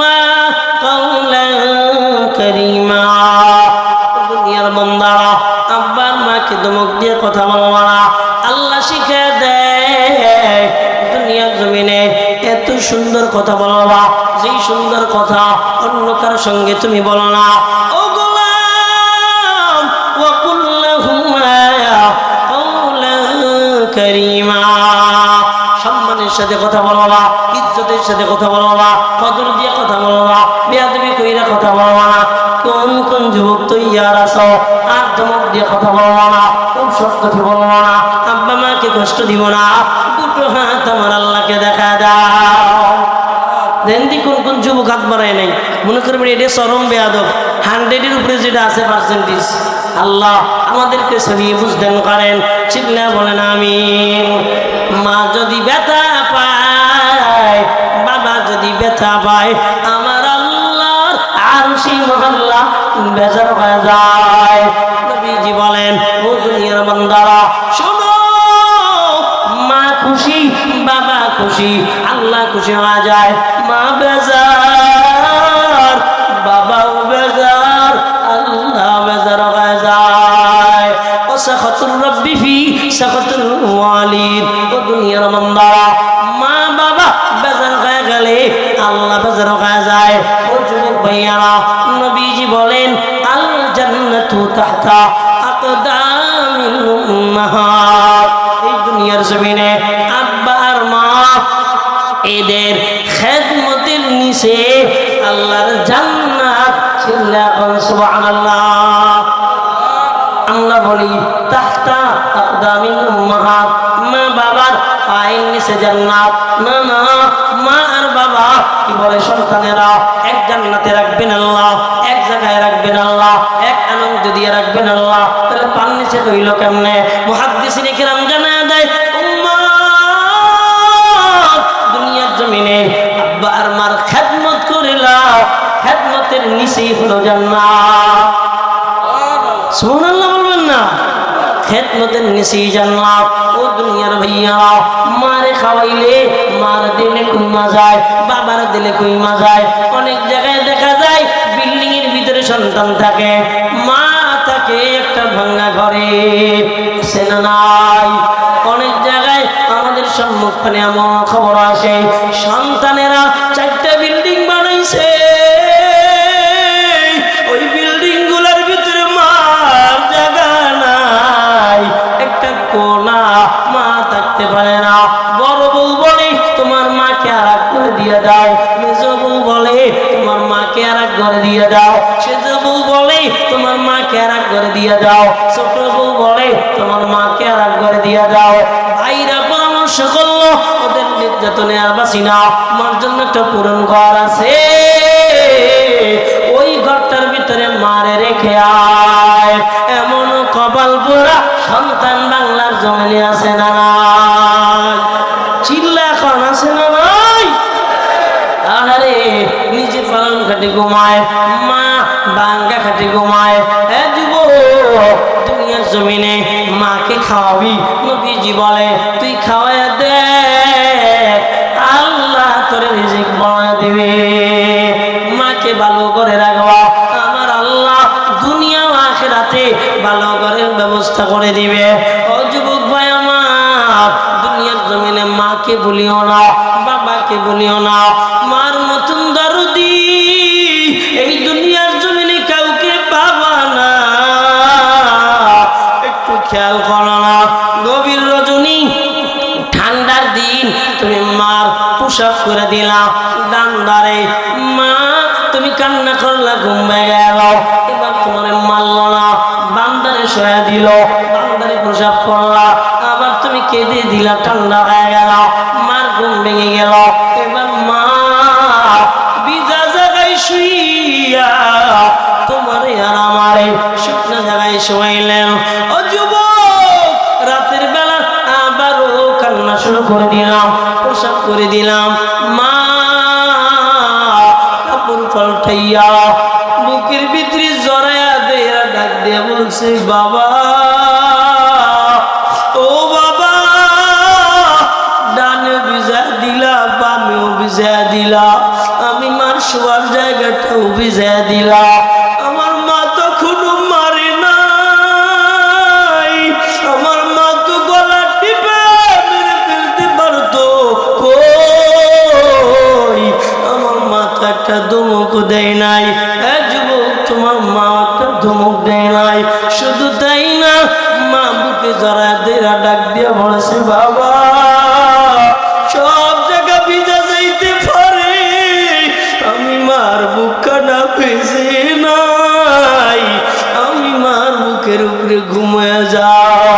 মা কওলা করিমা। দুনিয়ার বন্দারা কথা বলবা আল্লাহ শিখে দেয়, দুনিয়ার জমিনে এত কথা বলবা যেই সুন্দর কথা অন্য কারোর সঙ্গে তুমি বলো না। ও গোলাম কারীমা। সম্মানের সাথে কথা বলবা ইজ্জতের সাথে কথা বলবা কদর দিয়ে কথা বলবা বেয়াদবি কইরা কথা বলবা না কোন কোন যুবক তো ইয়ার আছো, আর ধমক দিয়ে কথা বলবা না খুব সব কথা বলবা না আব্বা মাকে কষ্ট দিব না, দুটো হাত আমার আল্লাহকে দেখা দাও। দেন্দি কোন কোন যুবক হাত বাড়ায় নাই, মনে করবেন এটা চরম বেয়াদব হান্ড্রেডের উপরে যেটা আছে পার্সেন্টেজ আল্লাহ আমাদেরকে সরিয়ে বুঝতেন করেন, চিল্লা বলেন আমি মা যদি ব্যথা খুশি, আল্লাহ খুশি হয়ে যায়। মা বেজার, বাবাও বেজার, আল্লাহ বেজার হয়ে যায়। ও সাখাতুর রব্বি ফি সাখাতুল ওয়ালিদ, ও দুনিয়ার বান্দারা, মা বাবা বেজার হয়ে গেলে আল্লাহ বেজার হয়ে যায়। ও যুবক ভাইয়ারা, নবীজি বলেন, আল জান্নাতু তাহতা আকদামিল উম্মাহাত। এই দুনিয়ার জমিনে খেদমতের নিচে আল্লাহর জান্নাত বলি তাহতা বাবার পায়ের নিচে জান্নাত, না না, মা আর বাবা। কি বলে সন্তানেরা? এক জান্নাতে রাখবেন আল্লাহ, এক জায়গায় রাখবেন আল্লাহ, এক আনন্দ দিয়ে রাখবেন আল্লাহ। তাহলে পান নিচে কইল কেমনে? মুহাদ্দিসিনে কিরাম নিচেই জান্নাত। ও দুনিয়ার ভাইয়া মারে খাওয়াইলে মার দিলে কুইমা যায়, বাবার দিলে কুইমা যায়। অনেক জায়গায় দেখা যায় বিল্ডিং এর ভিতরে সন্তান থাকে, মা থাকে একটা ভাঙ্গা ঘরে আছে না নাই। অনেক জায়গায় আমাদের সম্মুখে এমন খবর আসে মাকে আর এক করে দিয়ে দাও। সেজ বউ বলে, তোমার মাকে আর এক করে দিয়ে দাও। ছোট বউ বলে, তোমার মাকে আর এক করে দিয়ে দাও। ভাইরা পরামর্শ করল, ওদের নির্যাতনে আর বাসি না। আমার জন্য একটা পুরন ঘর আছে। ওই ঘরটার ভিতরে মারে রেখে আয়। এমন কপাল পোড়া সন্তান বাংলার জমিনে আছে না? চিল্লা এখন আছে না নাই আরে নিজে পালন খাটে ঘুমায়, মা বাঙ্গা খাটি ঘুমায়। হ্যাঁ যুব দুনিয়ার জমিনে মাকে খাওয়াবি, নবীজি বলে, তুই খাওয়ায় দে, আল্লাহ তোর রিজিক বানায় দিবে। মাকে ভালো করে রাখবা, আমার আল্লাহ দুনিয়া আখেরাতে ভালো করে ব্যবস্থা করে দিবে। ও যুবক ভাই আমার, দুনিয়ার জমিনে মাকে ভুলিও না, বাবাকে ভুলিও না করে দিলা ডান্ডারে মা, তুমি কান্না করলা ঘুমায় গেল। এবার তোমার মারল না। বান্দারে সয়া দিল। বান্দারে পোশাক করলা। আবার তুমি কেঁদে দিলা ঠান্ডা হয়ে গেল। মার ঘুম ভেঙে গেল। এবার মা বিজা জায়গায় শুইয়া তোমার আর আমারে শুকনো জায়গায় শোয়াইলেন। ও যুবক, রাতের বেলা আবারও কান্না শুরু করে দিলাম পোশাক করে দিলাম। বলছে বাবা। ও বাবা, ডানে ভিজা দিলা, বামেও ভিজা দিলা। আমি মার শোয়ার জায়গাটাও ভিজা দিলা। শুধু তাই না, মা বুকে জড়া দেরা ডাক দিয়া বলেছে, বাবা, সব জায়গা ভিজা যাইতে পারে, আমি মার বুক বুকখানা ভেজে নাই, আমি মার বুকের উপরে ঘুমায় যাও।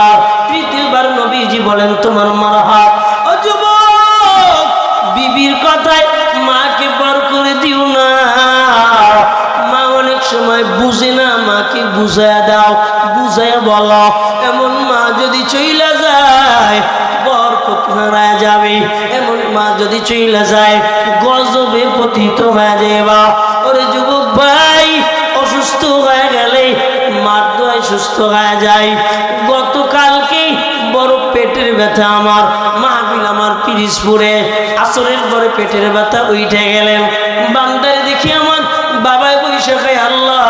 বলেন তৃতীয়বার নবীজি বলেন, তোমার মার যুবক, বিবির কথায় মাকে পর করে দিও না। মা অনেক সময় বুঝে না, মাকে বুঝায় দাও, বুঝায় বলো, এমন মা যদি চইলা যায়, বরকত হারায় যাবে। এমন মা যদি চইলা যায়, গজবে পতিত হয়ে যাবা ওরে যুবক ভাই, অসুস্থ হয়ে গেলে মার দোয়ায় সুস্থ হয়ে যায় ব্যথা আমার মাহবিল আমার পিরিজপুরে আসরের পরে পেটের ব্যথা উঠে গেলেন। বান্দারে দেখি আমার বাবাই বৈশা খাই আল্লাহ,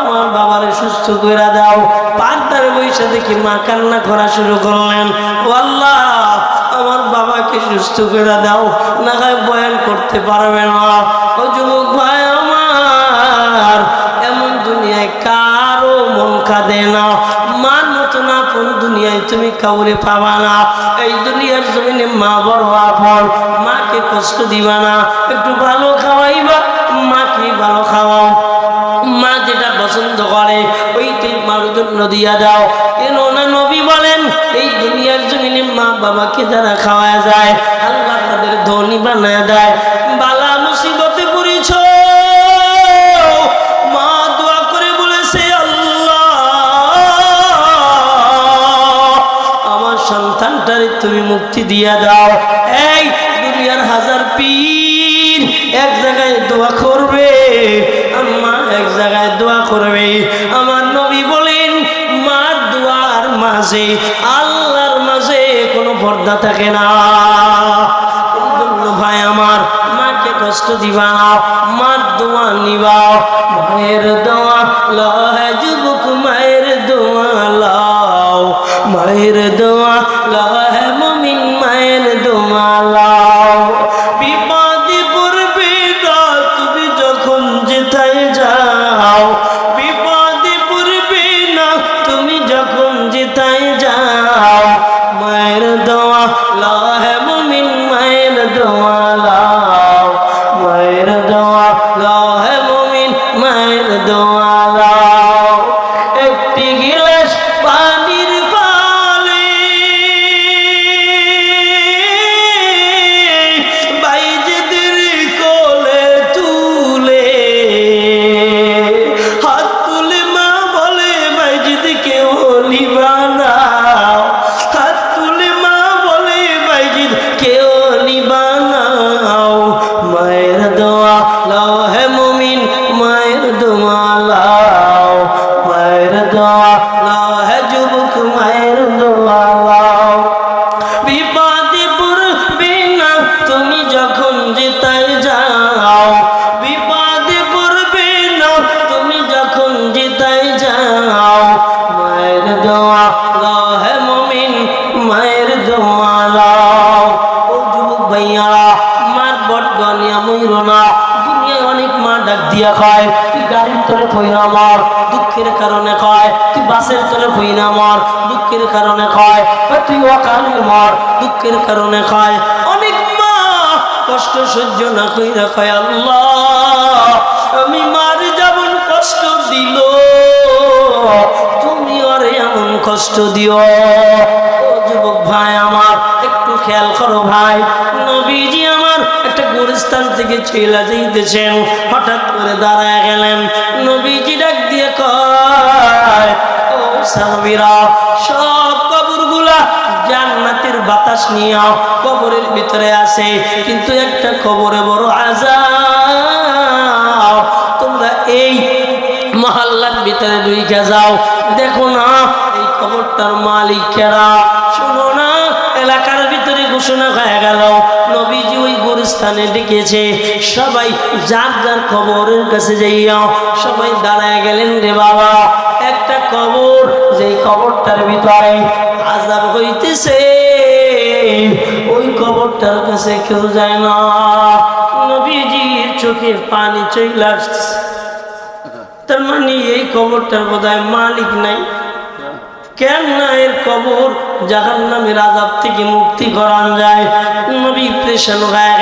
আমার বাবারে সুস্থ করে দাও। পান্তারে বৈশা দেখি মা কান্না করা শুরু করলেন। ও আল্লাহ, আমার বাবাকে সুস্থ করে দাও না হয় বয়ান করতে পারবে না। ও যুবক ভাই আমার, এমন দুনিয়ায় কারও মন কাঁদে না। দুনিয়ায় তুমি কাউরে পাবা না। এই দুনিয়ার জমিনে মা বড় আপন। মাকে কষ্ট দিবা না। একটু ভালো খাওয়াইবা। মাকে ভালো খাওয়াও। মা যেটা পছন্দ করে, ওইটাই মার জন্য দিয়া দাও। কেন না নবী বলেন, এই দুনিয়ার জমিনে মা বাবাকে যারা খাওয়া যায়, আল্লাহ তাদের ধনী বানায় দেয়। দিয়া দাও। এই দুনিয়ার হাজার পীর এক জায়গায় দোয়া করবে, আম্মা এক জায়গায় দোয়া করবে। আমার নবী বলেন মার দোয়ার মাঝে, আল্লাহর মাঝে কোনো পর্দা থাকে না। ভাই আমার, মাকে কষ্ট দিবা মার দোয়া নিবাও। মায়ের দোয়া লহে দুঃখের কারণে খায়, তুই বাসের তলে পইরা মার, দুঃখের কারণে বা তুই অকালে মার, দুঃখের কারণে খায়। অনেক মা কষ্ট সহ্য না কইরা খায় আল্লাহ, আমি মার যেমন কষ্ট দিল, তুমি ওরে এমন কষ্ট দিও। যুবক ভাই আমার, একটু খেয়াল করো ভাই, নবীজি আমার একটা গোরস্থান থেকে ছেলা যাইতেছেন, হঠাৎ করে দাঁড়ায় গেলেন। নবীজি ডাক জান্নাতের বাতাস নিয়ে কবরের ভিতরে আছে। কিন্তু একটা কবরে বড় আজাব তোমরা এই মহল্লার ভিতরে ঢুকে যাও। দেখো না, এই কবরটার মালিকেরা শোনো না, এলাকার ভিতরে ঘোষণা হয়ে গেল, নবীজি ওই গোরস্থানে ডেকেছে। সবাই যার যার খবরের কাছে যাইয়া সবাই দাঁড়ায় গেলেন রে বাবা। কবর, যেই কবরটার ভিতরে আজাব হইতেছে, ওই কবরটার কাছে কেউ যায় না। নবীজির চোখে পানি চইলা তার মানে এই কবরটার বোধহয় মালিক নাই। এর কবর জাহান নামের আজাব থেকে মুক্তি করান যায়? নবী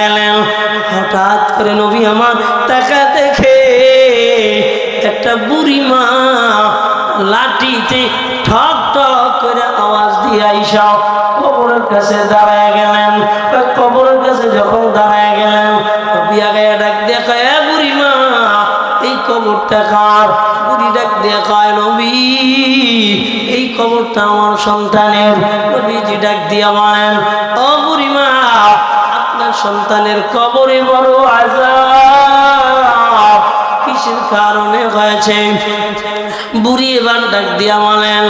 গেলেন। হঠাৎ করে নবী আমার টাকা দেখে একটা বুড়ি মা লাঠিতে ঠক ঠক করে আওয়াজ দিয়ে আইসা কবরের কাছে দাঁড়ায় গেলেন। কবরের কাছে যখন দাঁড়ায় গেলেন, নবী আগে ডাক দেখা বুড়ি মা এই কবরটা কার? বুড়ি ডাক নবী, এই কবরটা আমার সন্তানের। ডাক দিয়া বুড়ি মা আপনার সন্তানের কবরে বড় আজাব কিসের কারণে হয়েছে? বুড়ি এবার ডাক দিয়া বলেন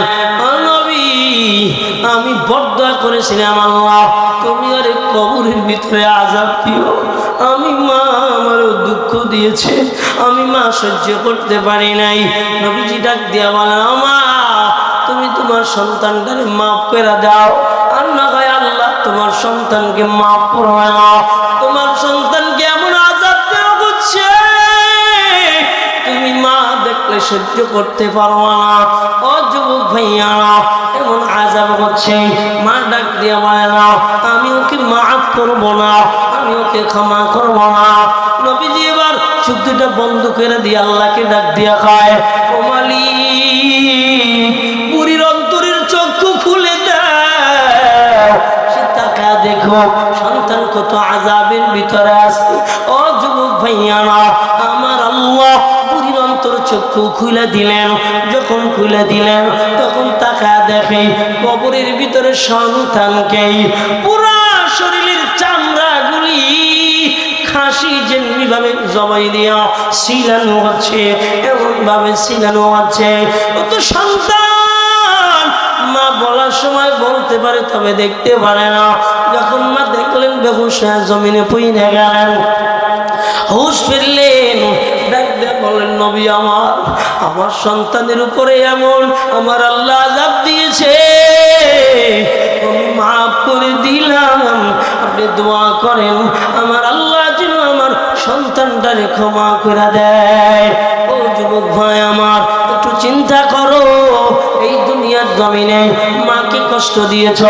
নবী, আমি বড্ডা করেছিলাম আল্লাহ। তুমি আরে কবরের ভিতরে আজাব দিও। আমি মা আমারও দুঃখ দিয়েছে, আমি মা সহ্য করতে পারি নাই। নবীজি ডাক দিয়া বলেন, "ও মা, তুমি তোমার সন্তানটারে মাফ করে দাও। আর না হয় আল্লাহ তোমার সন্তানকে মাফ করবে না তোমার সহ্য করতে পারো না। ও যুবক ভাইয়ারা, এমন আজাব হচ্ছে মা ডাক দিয়ে বলে, না, আমি ওকে মাফ করব না, আমি ওকে ক্ষমা করব না। নবীজি এবার শুদ্ধটা বন্ধ করে দিয়ে আল্লাহকে ডাক দিয়া খায় ও মালিক, বুড়ির অন্তরের চক্ষু খুলে সে দেখো, সন্তান কত আজাবের ভিতরে আছে। ও যুবক ভাইয়ানা চক্ষু খুলে দিলেন। যখন খুলে দিলেন, তখন তাকা দেখে কবরের ভিতরে সন্তানকে পুরা শরীরের চামড়াগুলি খাসি যেমনি ভাবে জবাই দিয়া সিলানো হচ্ছে এমন ভাবে সিলানো হচ্ছে ও তো সন্তান মা বলার সময় বলতে পারে, তবে দেখতে পারে না। যখন মা দেখলেন, বেহুশ জমিনে পুইনে গেলেন। হুশ বলেন নবী আমার আমার সন্তানের উপরে এমন আমার আল্লাহ আজাব দিয়েছে। আমি মাফ করে দিলাম। আপনি দোয়া করেন, আমার আল্লাহ যেন আমার সন্তানটারে ক্ষমা করে দেয়। ও যুবক ভাই আমার, একটু চিন্তা করো। এই দুনিয়ার জমিনে মাকে কষ্ট দিয়েছ,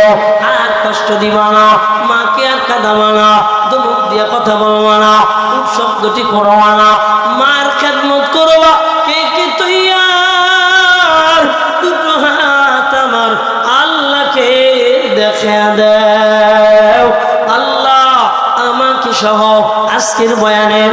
আর কষ্ট দিবা না। মাকে আর কাঁদাবা না দুমুখ দিয়ে কথা বলবা না শব্দটি করবা না। দেও। আল্লাহ আমাকে সহ আজকের বয়ানের